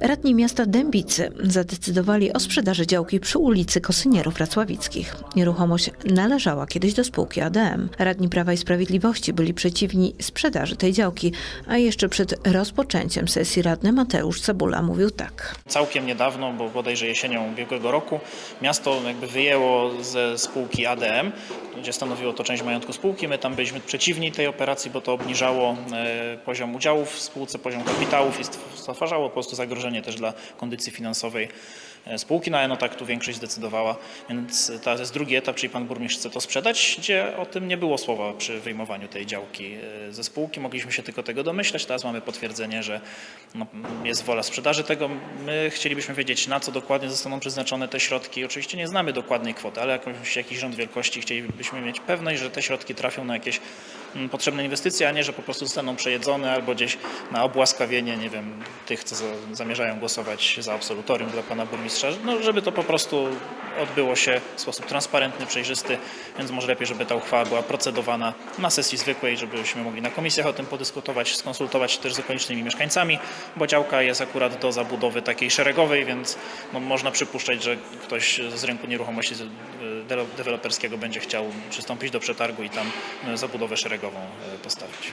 Radni miasta Dębicy zadecydowali o sprzedaży działki przy ulicy Kosynierów Racławickich. Nieruchomość należała kiedyś do spółki ADM. Radni Prawa i Sprawiedliwości byli przeciwni sprzedaży tej działki, a jeszcze przed rozpoczęciem sesji radny Mateusz Cebula mówił tak. Całkiem niedawno, bo bodajże jesienią ubiegłego roku, miasto jakby wyjęło ze spółki ADM, gdzie stanowiło to część majątku spółki. My tam byliśmy przeciwni tej operacji, bo to obniżało e, poziom udziałów w spółce, poziom kapitałów i stwarzało po prostu zagrożenie też dla kondycji finansowej e, spółki. No ale no tak tu większość zdecydowała, więc to jest drugi etap, czyli pan burmistrz chce to sprzedać, gdzie o tym nie było słowa przy wyjmowaniu tej działki e, ze spółki. Mogliśmy się tylko tego domyślać. Teraz mamy potwierdzenie, że no, jest wola sprzedaży tego. My chcielibyśmy wiedzieć, na co dokładnie zostaną przeznaczone te środki. Oczywiście nie znamy dokładnej kwoty, ale jakąś, jakiś rząd wielkości chcielibyśmy mieć pewność, że te środki trafią na jakieś mm, potrzebne inwestycje, a nie, że po prostu zostaną przejedzone albo gdzieś na obłaskawienie, nie wiem, tych, co za- zamierzają głosować za absolutorium dla pana burmistrza, no, żeby to po prostu odbyło się w sposób transparentny, przejrzysty, więc może lepiej, żeby ta uchwała była procedowana na sesji zwykłej, żebyśmy mogli na komisjach o tym podyskutować, skonsultować się też z okolicznymi mieszkańcami, bo działka jest akurat do zabudowy takiej szeregowej, więc no, można przypuszczać, że ktoś z rynku nieruchomości de- deweloperskiego będzie chciał przystąpić do przetargu i tam e, zabudowę szeregową e, postawić.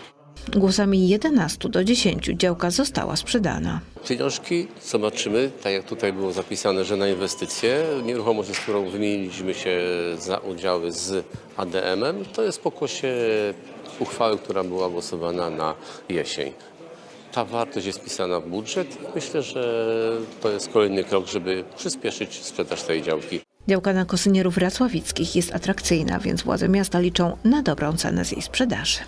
Głosami 11 do 10 działka została sprzedana. Pieniążki zobaczymy, tak jak tutaj było zapisane, że na inwestycje. Nieruchomość, z którą wymieniliśmy się za udziały z ADM-em, to jest pokłosie uchwały, która była głosowana na jesień. Ta wartość jest wpisana w budżet i myślę, że to jest kolejny krok, żeby przyspieszyć sprzedaż tej działki. Działka na Kosynierów Racławickich jest atrakcyjna, więc władze miasta liczą na dobrą cenę z jej sprzedaży.